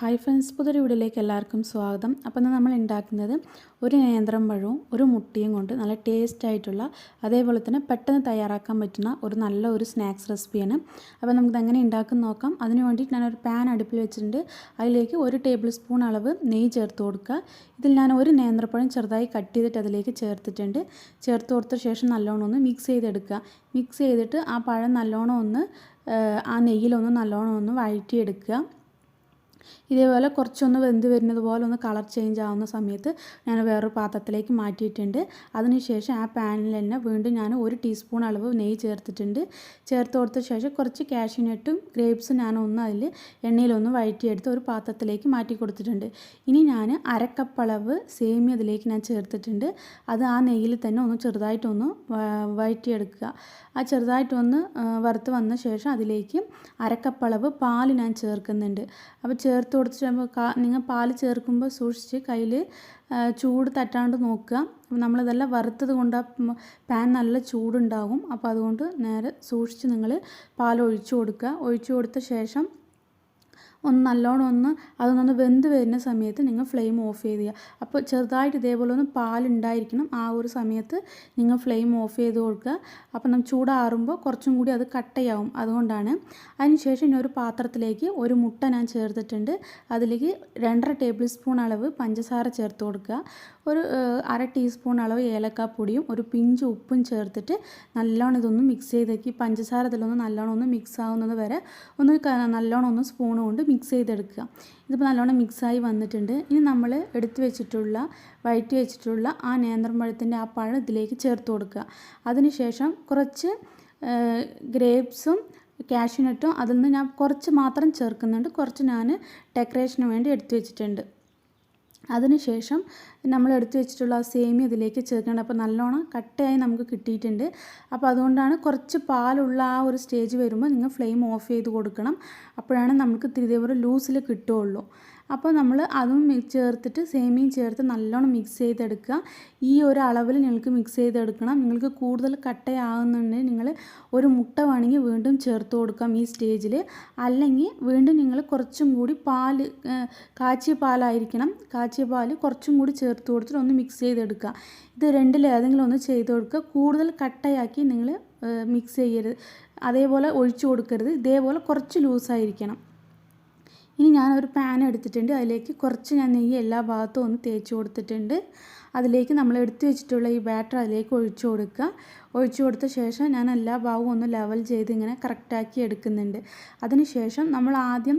Hi friends പുതിയൊരു വീഡിയോയിലേക്ക് എല്ലാവർക്കും സ്വാഗതം. അപ്പോൾ ഇന്ന് നമ്മൾ ഉണ്ടാക്കുന്നത് ഒരു നേന്ത്രം പഴവും ഒരു മുട്ടിയും കൊണ്ട് നല്ല ടേസ്റ്റ് ആയിട്ടുള്ള അതേപോലെ തന്നെ പെട്ടെന്ന് തയ്യാറാക്കാൻ പറ്റുന്ന ഒരു നല്ല ഒരു സ്നാക്സ് റെസിപ്പിയാണ് അപ്പോൾ നമുക്ക് എങ്ങനെ ഉണ്ടാക്കുന്ന നോക്കാം. അതിന് വേണ്ടിയിട്ട് ഞാനൊരു പാൻ അടുപ്പിൽ വെച്ചിട്ടുണ്ട്. അതിലേക്ക് ഒരു ടേബിൾ സ്പൂൺ അളവ് നെയ്യ് ചേർത്ത് കൊടുക്കുക. ഇതിൽ ഞാൻ ഒരു നേന്ത്രപ്പഴം ചെറുതായി കട്ട് ചെയ്തിട്ട് അതിലേക്ക് ചേർത്തിട്ടുണ്ട്. ചേർത്ത് കൊടുത്ത ശേഷം നല്ലോണം ഒന്ന് മിക്സ് ചെയ്തെടുക്കുക. മിക്സ് ചെയ്തിട്ട് ആ പഴം നല്ലോണം ഒന്ന് ആ നെയ്യിലൊന്ന് നല്ലോണം ഒന്ന് വഴറ്റിയെടുക്കുക. ഇതേപോലെ കുറച്ചൊന്ന് വെന്ത് വരുന്നത് പോലെ ഒന്ന് കളർ ചേഞ്ച് ആവുന്ന സമയത്ത് ഞാൻ വേറൊരു പാത്രത്തിലേക്ക് മാറ്റിയിട്ടുണ്ട്. അതിനുശേഷം ആ പാനിൽ തന്നെ വീണ്ടും ഞാൻ ഒരു ടീസ്പൂൺ അളവ് നെയ്യ് ചേർത്തിട്ടുണ്ട്. ചേർത്ത് കൊടുത്ത ശേഷം കുറച്ച് കാഷ്യൂനട്ടും ഗ്രേപ്സും ഞാൻ ഒന്ന് അതിൽ എണ്ണയിലൊന്ന് വഴറ്റിയെടുത്ത് ഒരു പാത്രത്തിലേക്ക് മാറ്റി കൊടുത്തിട്ടുണ്ട്. ഇനി ഞാൻ അരക്കപ്പളവ് സേമി അതിലേക്ക് ഞാൻ ചേർത്തിട്ടുണ്ട്. അത് ആ നെയ്യിൽ തന്നെ ഒന്ന് ചെറുതായിട്ടൊന്ന് വഴറ്റിയെടുക്കുക. ആ ചെറുതായിട്ടൊന്ന് വറുത്ത് വന്ന ശേഷം അതിലേക്ക് അരക്കപ്പളവ് പാൽ ഞാൻ ചേർക്കുന്നുണ്ട്. അപ്പോൾ ചേർത്ത് കൊടുത്തിട്ട് നിങ്ങൾ പാൽ ചേർക്കുമ്പോൾ സൂക്ഷിച്ച് കയ്യിൽ ചൂട് തട്ടാണ്ട് നോക്കുക. നമ്മളിതെല്ലാം വറുത്തത് കൊണ്ട് പാൻ നല്ല ചൂടുണ്ടാകും. അപ്പോൾ അതുകൊണ്ട് നേരെ സൂക്ഷിച്ച് നിങ്ങൾ പാൽ ഒഴിച്ചു കൊടുക്കുക. ഒഴിച്ചു കൊടുത്ത ശേഷം ഒന്ന് നല്ലോണം ഒന്ന് അതൊന്നൊന്ന് വെന്ത് വരുന്ന സമയത്ത് നിങ്ങൾ ഫ്ലെയിം ഓഫ് ചെയ്ത് ചെയ്യുക. അപ്പോൾ ചെറുതായിട്ട് ഇതേപോലെ ഒന്ന് പാലുണ്ടായിരിക്കണം. ആ ഒരു സമയത്ത് നിങ്ങൾ ഫ്ലെയിം ഓഫ് ചെയ്ത് കൊടുക്കുക. അപ്പോൾ നമ്മൾ ചൂടാറുമ്പോൾ കുറച്ചും കൂടി അത് കട്ടയാവും. അതുകൊണ്ടാണ് അതിനുശേഷം ഇനി ഒരു പാത്രത്തിലേക്ക് ഒരു മുട്ട ഞാൻ ചേർത്തിട്ടുണ്ട്. അതിലേക്ക് രണ്ടര ടേബിൾ സ്പൂൺ അളവ് പഞ്ചസാര ചേർത്ത് കൊടുക്കുക. ഒരു അര ടീസ്പൂൺ അളവ് ഏലക്കാപ്പൊടിയും ഒരു പിഞ്ച് ഉപ്പും ചേർത്തിട്ട് നല്ലോണം ഇതൊന്ന് മിക്സ് ചെയ്തേക്ക്. പഞ്ചസാര ഇതിലൊന്ന് നല്ലോണം ഒന്ന് മിക്സ് ആവുന്നത് വരെ ഒന്ന് നല്ലോണം ഒന്ന് സ്പൂൺ കൊണ്ട് മിക്സ് ചെയ്തെടുക്കുക. ഇതിപ്പോൾ നല്ലോണം മിക്സായി വന്നിട്ടുണ്ട്. ഇനി നമ്മൾ എടുത്തു വെച്ചിട്ടുള്ള വഴറ്റി വെച്ചിട്ടുള്ള ആ നേന്ത്രമ്പഴത്തിന്റെ ആ പഴം ഇതിലേക്ക് ചേർത്ത് കൊടുക്കുക. അതിനുശേഷം കുറച്ച് ഗ്രേപ്സും കാഷ്യൂനട്ടും അതിൽ നിന്ന് ഞാൻ കുറച്ച് മാത്രം ചേർക്കുന്നുണ്ട്. കുറച്ച് ഞാൻ ഡെക്കറേഷന് വേണ്ടി എടുത്തു വെച്ചിട്ടുണ്ട്. അതിനുശേഷം നമ്മൾ എടുത്തു വെച്ചിട്ടുള്ള ആ സേമി അതിലേക്ക് ചേർക്കണം അപ്പോൾ നല്ലോണം കട്ടയായി നമുക്ക് കിട്ടിയിട്ടുണ്ട്. അപ്പോൾ അതുകൊണ്ടാണ് കുറച്ച് പാലുള്ള ആ ഒരു സ്റ്റേജ് വരുമ്പോൾ നിങ്ങൾ ഫ്ലെയിം ഓഫ് ചെയ്ത് കൊടുക്കണം. അപ്പോഴാണ് നമുക്ക് ഇതേപോലെ ലൂസിൽ കിട്ടുകയുള്ളൂ. അപ്പോൾ നമ്മൾ അതും ചേർത്തിട്ട് സേമിയും ചേർത്ത് നല്ലോണം മിക്സ് ചെയ്തെടുക്കുക. ഈ ഒരു അളവിൽ നിങ്ങൾക്ക് മിക്സ് ചെയ്തെടുക്കണം. നിങ്ങൾക്ക് കൂടുതൽ കട്ടയാകുന്നുണ്ടെങ്കിൽ നിങ്ങൾ ഒരു മുട്ട വേണമെങ്കിൽ വീണ്ടും ചേർത്ത് കൊടുക്കാം ഈ സ്റ്റേജിൽ. അല്ലെങ്കിൽ വീണ്ടും നിങ്ങൾ കുറച്ചും കൂടി പാൽ കാച്ചിയ പാലായിരിക്കണം. കാച്ചിയ പാൽ കുറച്ചും കൂടി ചേർത്ത് കൊടുത്തിട്ട് ഒന്ന് മിക്സ് ചെയ്തെടുക്കുക. ഇത് രണ്ടിൽ ഏതെങ്കിലും ഒന്ന് ചെയ്ത് കൊടുക്കുക. കൂടുതൽ കട്ടയാക്കി നിങ്ങൾ മിക്സ് ചെയ്യരുത്. അതേപോലെ ഒഴിച്ചു കൊടുക്കരുത്. ഇതേപോലെ കുറച്ച് ലൂസായിരിക്കണം. ഇനി ഞാനൊരു പാൻ എടുത്തിട്ടുണ്ട്. അതിലേക്ക് കുറച്ച് ഞാൻ നെയ്യ് എല്ലാ ഭാഗത്തും ഒന്ന് തേച്ച് കൊടുത്തിട്ടുണ്ട്. അതിലേക്ക് നമ്മൾ എടുത്തു വെച്ചിട്ടുള്ള ഈ ബാറ്റർ അതിലേക്ക് ഒഴിച്ചു കൊടുക്കുക. ഒഴിച്ചു കൊടുത്ത ശേഷം ഞാൻ എല്ലാ ഭാഗവും ഒന്ന് ലെവൽ ചെയ്ത് ഇങ്ങനെ കറക്റ്റാക്കി എടുക്കുന്നുണ്ട്. അതിനുശേഷം നമ്മൾ ആദ്യം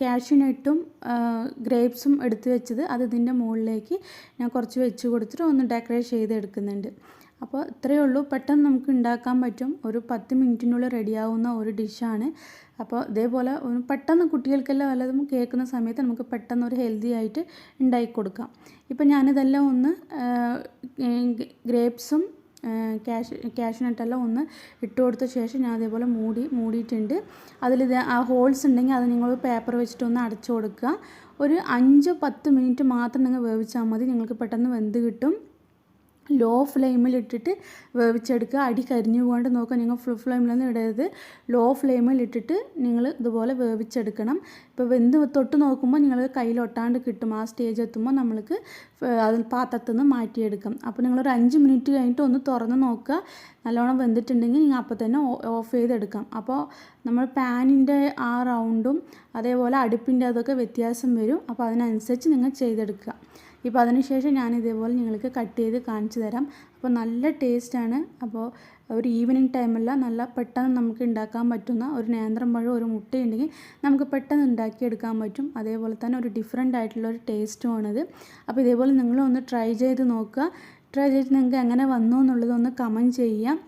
കാഷ്യൂനട്ടും ഗ്രേപ്സും എടുത്തു വെച്ചത് അത് ഇതിന്റെ മുകളിലേക്ക് ഞാൻ കുറച്ച് വെച്ച് കൊടുത്തിട്ട് ഒന്ന് ഡെക്കറേറ്റ് ചെയ്ത് എടുക്കുന്നുണ്ട് അപ്പോൾ ഇത്രയേ ഉള്ളൂ. പെട്ടെന്ന് നമുക്ക് ഉണ്ടാക്കാൻ പറ്റും. ഒരു പത്ത് മിനിറ്റിനുള്ളിൽ റെഡിയാവുന്ന ഒരു ഡിഷാണ്. അപ്പോൾ ഇതേപോലെ പെട്ടെന്ന് കുട്ടികൾക്കെല്ലാം വല്ലതും കേൾക്കുന്ന സമയത്ത് നമുക്ക് പെട്ടെന്ന് ഒരു ഹെൽത്തി ആയിട്ട് ഉണ്ടാക്കി കൊടുക്കാം. ഇപ്പം ഞാനിതെല്ലാം ഒന്ന് ഗ്രേപ്സും ക്യാഷ് ക്യാഷ്നട്ടെല്ലാം ഒന്ന് ഇട്ട് കൊടുത്ത ശേഷം ഞാൻ അതേപോലെ മൂടി മൂടിയിട്ടുണ്ട്. അതിൽ ആ ഹോൾസ് ഉണ്ടെങ്കിൽ അത് നിങ്ങൾ പേപ്പർ വെച്ചിട്ട് ഒന്ന് അടച്ചു കൊടുക്കുക. ഒരു അഞ്ച് പത്ത് മിനിറ്റ് മാത്രം നിങ്ങൾ വേവിച്ചാൽ മതി. നിങ്ങൾക്ക് പെട്ടെന്ന് വെന്ത് കിട്ടും. ലോ ഫ്ലെയിമിൽ ഇട്ടിട്ട് വേവിച്ചെടുക്കുക. അടി കരിഞ്ഞു പോകാണ്ട് നോക്കുക. നിങ്ങൾ ഫുൾ ഫ്ലെയിമിലൊന്നും ഇടരുത്. ലോ ഫ്ലെയിമിൽ ഇട്ടിട്ട് നിങ്ങൾ ഇതുപോലെ വേവിച്ചെടുക്കണം. ഇപ്പോൾ വെന്ത് തൊട്ട് നോക്കുമ്പോൾ നിങ്ങൾ കയ്യിൽ ഒട്ടാണ്ട് കിട്ടും. ആ സ്റ്റേജ് എത്തുമ്പോൾ നമ്മൾക്ക് അത് പാത്രത്തിൽ നിന്ന് മാറ്റിയെടുക്കാം. അപ്പോൾ നിങ്ങളൊരു അഞ്ച് മിനിറ്റ് കഴിഞ്ഞിട്ട് ഒന്ന് തുറന്ന് നോക്കുക. നല്ലോണം വെന്തിട്ടുണ്ടെങ്കിൽ നിങ്ങൾ അപ്പോൾ തന്നെ ഓഫ് ചെയ്തെടുക്കാം. അപ്പോൾ നമ്മൾ പാനിന്റെ ആ റൗണ്ടും അതേപോലെ അടുപ്പിന്റെ അതൊക്കെ വ്യത്യാസം വരും. അപ്പോൾ അതിനനുസരിച്ച് നിങ്ങൾ ചെയ്തെടുക്കുക. ഇപ്പോൾ അതിനുശേഷം ഞാൻ ഇതേപോലെ നിങ്ങൾക്ക് കട്ട് ചെയ്ത് കാണിച്ചു തരാം. അപ്പോൾ നല്ല ടേസ്റ്റാണ് അപ്പോൾ ഒരു ഈവനിങ് ടൈമല്ല നല്ല പെട്ടെന്ന് നമുക്ക് ഉണ്ടാക്കാൻ പറ്റുന്ന ഒരു നേന്ത്രം പഴം ഒരു മുട്ടയുണ്ടെങ്കിൽ നമുക്ക് പെട്ടെന്ന് ഉണ്ടാക്കിയെടുക്കാൻ പറ്റും. അതേപോലെ തന്നെ ഒരു ഡിഫറെന്റ് ആയിട്ടുള്ള ഒരു ടേസ്റ്റുമാണിത് അപ്പോൾ ഇതേപോലെ നിങ്ങളൊന്ന് ട്രൈ ചെയ്ത് നോക്കുക. ട്രൈ ചെയ്ത് നിങ്ങൾക്ക് എങ്ങനെ വന്നു എന്നുള്ളതൊന്ന് കമന്റ് ചെയ്യാം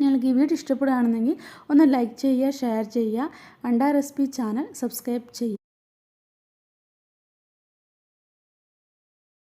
നിങ്ങൾക്ക് ഈ വീഡിയോ ഇഷ്ടപ്പെടുകയാണെന്നെങ്കിൽ ഒന്ന് ലൈക്ക് ചെയ്യുക ഷെയർ ചെയ്യുക. അണ്ട റെസിപ്പി ചാനൽ സബ്സ്ക്രൈബ് ചെയ്യുക.